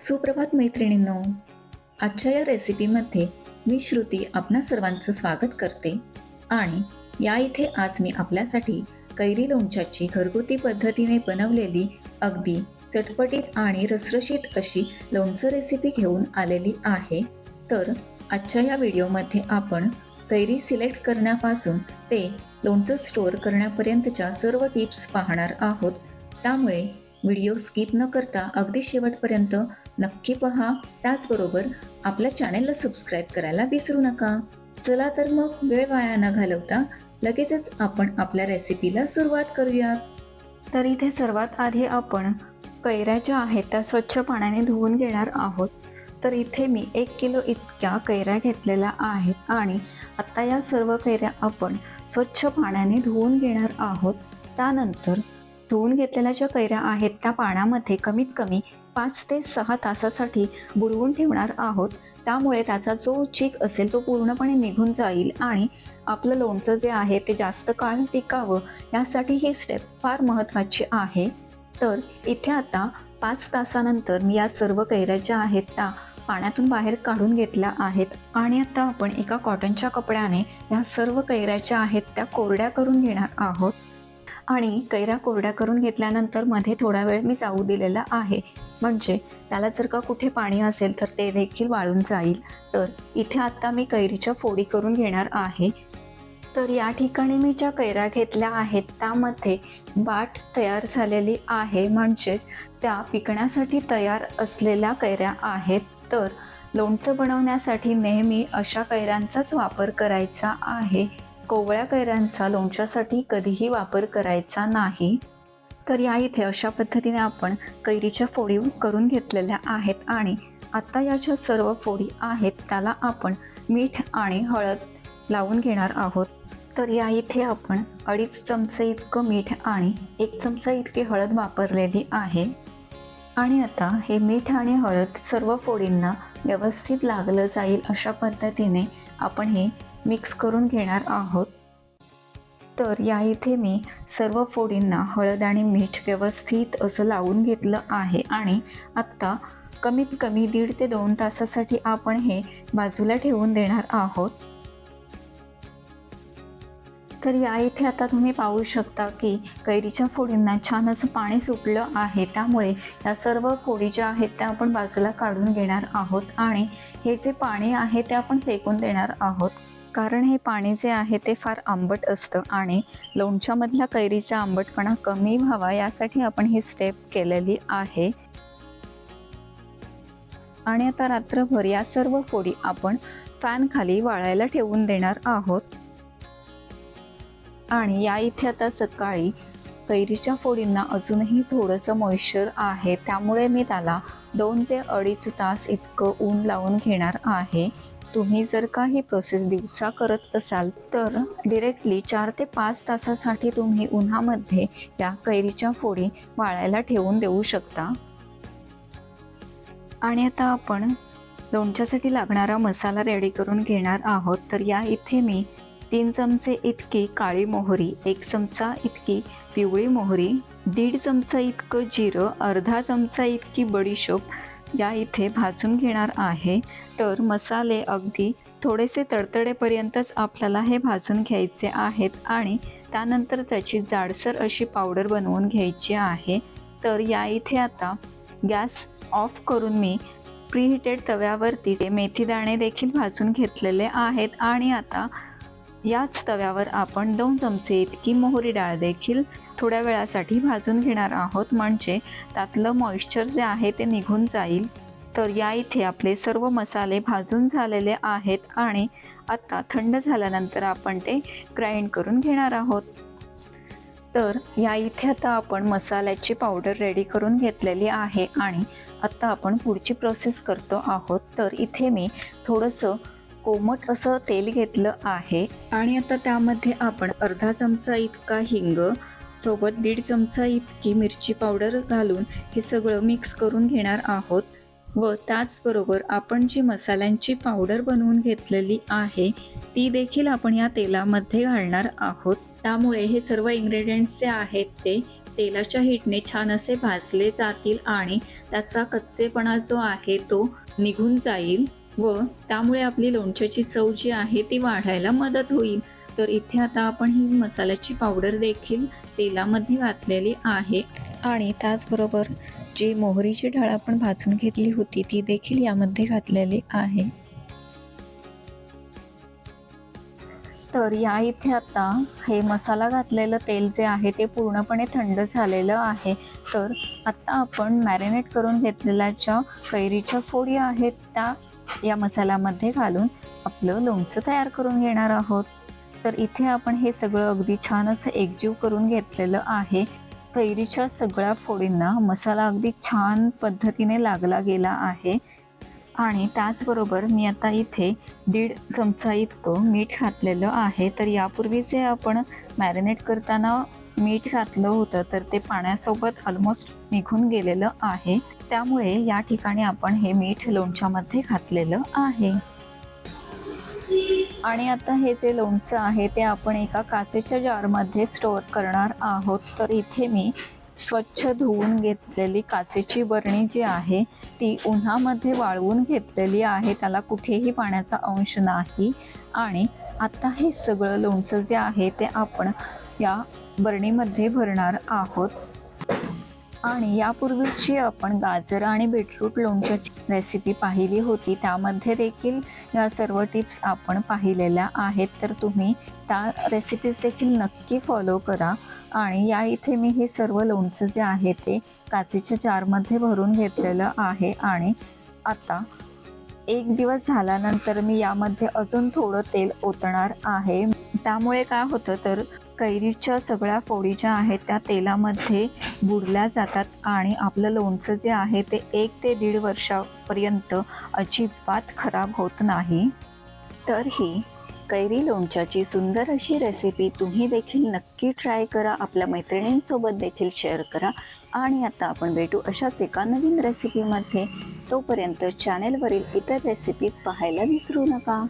सुप्रभात मैत्रिणींनो. आजच्या या रेसिपीमध्ये मी श्रुती आपणा सर्वांचं स्वागत करते. आणि या इथे आज मी आपल्यासाठी कैरी लोणच्याची घरगुती पद्धतीने बनवलेली अगदी चटपटीत आणि रसरशीत अशी लोणचं रेसिपी घेऊन आलेली आहे. तर आजच्या या व्हिडिओमध्ये आपण कैरी सिलेक्ट करण्यापासून ते लोणचं स्टोअर करण्यापर्यंतच्या सर्व टिप्स पाहणार आहोत. त्यामुळे व्हिडिओ स्किप न करता अगदी शेवटपर्यंत नक्की पहा. त्याचबरोबर आपल्या चॅनेलला सबस्क्राईब करायला विसरू नका. चला तर मग वेळ वाया न घालवता लगेचच आपण आपल्या रेसिपीला सुरुवात करूयात. तर इथे सर्वात आधी आपण कैऱ्या ज्या आहेत त्या स्वच्छ पाण्याने धुवून घेणार आहोत. तर इथे मी एक किलो इतक्या कैऱ्या घेतलेल्या आहेत आणि आत्ता या सर्व कैऱ्या आपण स्वच्छ पाण्याने धुवून घेणार आहोत. त्यानंतर धुवून घेतलेल्या ज्या कैऱ्या आहेत त्या पाण्यामध्ये कमीत कमी पाच ते सहा तासासाठी बुडवून ठेवणार आहोत. त्यामुळे त्याचा जो चीक असेल तो पूर्णपणे निघून जाईल आणि आपलं लोणचं जे आहे ते जास्त काळ टिकावं यासाठी ही स्टेप फार महत्त्वाची आहे. तर इथे आता पाच तासानंतर मी या सर्व कैऱ्या ज्या आहेत त्या पाण्यातून बाहेर काढून घेतल्या आहेत आणि आता आपण एका कॉटनच्या कपड्याने या सर्व कैऱ्या ज्या आहेत त्या कोरड्या करून घेणार आहोत. आणि कैऱ्या कोरड्या करून घेतल्यानंतरमध्ये थोडा वेळ मी जाऊ दिलेला आहे. म्हणजे त्याला जर का कुठे पाणी असेल तर ते देखील वाळून जाईल. तर इथे आत्ता मी कैरीच्या फोडी करून घेणार आहे. तर या ठिकाणी मी ज्या कैऱ्या घेतल्या आहेत त्यामध्ये बाट तयार झालेली आहे. म्हणजेच त्या पिकण्यासाठी तयार असलेल्या कैऱ्या आहेत. तर लोणचं बनवण्यासाठी नेहमी अशा कैऱ्यांचाच वापर करायचा आहे. कोवळ्या कैऱ्यांचा लोणच्यासाठी कधीही वापर करायचा नाही. तर या इथे अशा पद्धतीने आपण कैरीच्या फोडी करून घेतलेल्या आहेत आणि आत्ता या ज्या सर्व फोडी आहेत त्याला आपण मीठ आणि हळद लावून घेणार आहोत. तर या इथे आपण अडीच चमचे इतकं मीठ आणि एक चमचा इतकी हळद वापरलेली आहे. आणि आता हे मीठ आणि हळद सर्व फोडींना व्यवस्थित लागलं जाईल अशा पद्धतीने आपण हे मिक्स करून घेणार आहोत. तर या इथे मी सर्व फोडींना हळद आणि मीठ व्यवस्थित असं लावून घेतलं आहे आणि आत्ता कमीत कमी दीड ते दोन तासासाठी आपण हे बाजूला ठेवून देणार आहोत. तर या इथे आता तुम्ही पाहू शकता की कैरीच्या फोडींना छान असं पाणी सुटलं आहे. त्यामुळे या सर्व फोडी ज्या आहेत त्या आपण बाजूला काढून घेणार आहोत आणि हे जे पाणी आहे ते आपण फेकून देणार आहोत. कारण हे पाणी जे आहे ते फार आंबट असतं आणि लोणच्यामधल्या कैरीचा आंबटपणा कमी व्हावा यासाठी आपण ही स्टेप केलेली आहे. आणि आता रात्रभर या सर्व फोडी आपण फॅन खाली वाळायला ठेवून देणार आहोत. आणि या इथे आता सकाळी कैरीच्या फोडींना अजूनही थोडंसं मॉइश्चर आहे. त्यामुळे मी त्याला दोन ते अडीच तास इतकं ऊन लावून घेणार आहे. तुम्ही जर का ही प्रोसेस दिवसा करत असाल तर डिरेक्टली चार ते पाच तासासाठी तुम्ही उन्हामध्ये या कैरीच्या फोडी वाळायला ठेवून देऊ शकता. आणि आता आपण लोणच्यासाठी लागणारा मसाला रेडी करून घेणार आहोत. तर या इथे मी तीन चमचे इतकी काळी मोहरी एक चमचा इतकी पिवळी मोहरी दीड चमचा इतकं जिरं अर्धा चमचा इतकी बडीशोप या इथे भाजून घेणार आहे. तर मसाले अगदी थोडेसे तडतडेपर्यंतच आपल्याला हे भाजून घ्यायचे आहेत आणि त्यानंतर त्याची जाडसर अशी पावडर बनवून घ्यायची आहे. तर या इथे आता गॅस ऑफ करून मी प्रीहिटेड तव्यावरती ते मेथी दाणे देखील भाजून घेतलेले आहेत आणि आता याच तव्यावर आपण दोन चमचे इतकी मोहरी डाळ देखील थोड्या वेळासाठी भाजून घेणार आहोत. म्हणजे त्यातलं मॉइश्चर जे आहे ते निघून जाईल. तर या इथे आपले सर्व मसाले भाजून झालेले आहेत आणि आता थंड झाल्यानंतर आपण ते ग्राइंड करून घेणार आहोत. तर या इथे आता आपण मसाल्याची पावडर रेडी करून घेतलेली आहे आणि आत्ता आपण पुढची प्रोसेस करतो आहोत. तर इथे मी थोडंसं कोमट असं तेल घेतलं आहे. आणि आता त्यामध्ये आपण अर्धा चमचा इतका हिंग सोबत दीड चमचा इतकी मिरची पावडर घालून हे सगळं मिक्स करून घेणार आहोत. व त्याचबरोबर आपण जी मसाल्यांची पावडर बनवून घेतलेली आहे ती देखील आपण या तेलामध्ये घालणार आहोत. त्यामुळे हे सर्व इन्ग्रेडियंट्स जे आहेत ते तेलाच्या हिटने छान असे भाजले जातील आणि त्याचा कच्चेपणा जो आहे तो निघून जाईल. व त्यामुळे आपली लोणच्याची चव जी आहे ती वाढायला मदत होईल. तर इथे आता आपण ही मसाल्याची पावडर देखील तेलामध्ये घातलेली आहे. आणि त्याचबरोबर जी मोहरीची डाळ आपण भाजून घेतली होती ती देखील यामध्ये घातलेली आहे. तर या इथे आता हे मसाला घातलेलं तेल जे आहे ते पूर्णपणे थंड झालेलं आहे. तर आता आपण मॅरिनेट करून घेतलेल्या ज्या कैरीच्या फोडी आहेत त्या या मसाल्यामध्ये घालून आपलं लोणचं तयार करून घेणार आहोत. तर इथे आपण हे सगळं अगदी छान असं एकजीव करून घेतलेलं आहे. कैरीच्या सगळ्या फोडींना मसाला अगदी छान पद्धतीने लागला गेला आहे. आणि त्याचबरोबर मी आता इथे दीड चमचा इतकं मीठ घातलेलं आहे. तर यापूर्वी जे आपण मॅरिनेट करताना मीठ घातलं होतं तर ते पाण्यासोबत ऑलमोस्ट निघून गेलेलं आहे. त्यामुळे या ठिकाणी आपण हे मीठ लोणच्यामध्ये घातलेलं आहे. आणि आता हे जे लोणचं आहे ते आपण एका काचेच्या जारमध्ये स्टोअर करणार आहोत. तर इथे मी स्वच्छ धुवून घेतलेली काचेची बरणी जी आहे ती उन्हामध्ये वाळवून घेतलेली आहे. त्याला कुठेही पाण्याचा अंश नाही. आणि आता हे सगळं लोणचं जे आहे ते आपण या बरणीमध्ये भरणार आहोत. आणि यापूर्वीची आपण गाजर आणि बीटरूट लोणच्याची रेसिपी पाहिली होती. त्यामध्ये देखील या सर्व टिप्स आपण पाहिलेल्या आहेत. तर तुम्ही त्या रेसिपीज देखील नक्की फॉलो करा. आणि या इथे मी हे सर्व लोणचं जे आहे ते काचेच्या जारमध्ये भरून घेतलेलं आहे. आणि आता एक दिवस झाल्यानंतर मी यामध्ये अजून थोडं तेल ओतणार आहे. त्यामुळे काय होतं तर कैरीच्या सगळ्या फोडी ज्या आहेत त्या तेलामध्ये बुडल्या जातात आणि आपलं लोणचं जे आहे ते एक ते दीड वर्षापर्यंत अजिबात खराब होत नाही. तर ही कैरी लोणच्याची सुंदर अशी रेसिपी तुम्ही देखील नक्की ट्राय करा. आपल्या मैत्रिणींसोबत देखील शेअर करा. आणि आता आपण भेटू अशाच एका नवीन रेसिपीमध्ये तोपर्यंत चॅनेलवरील इतर रेसिपीज पाहायला विसरू नका.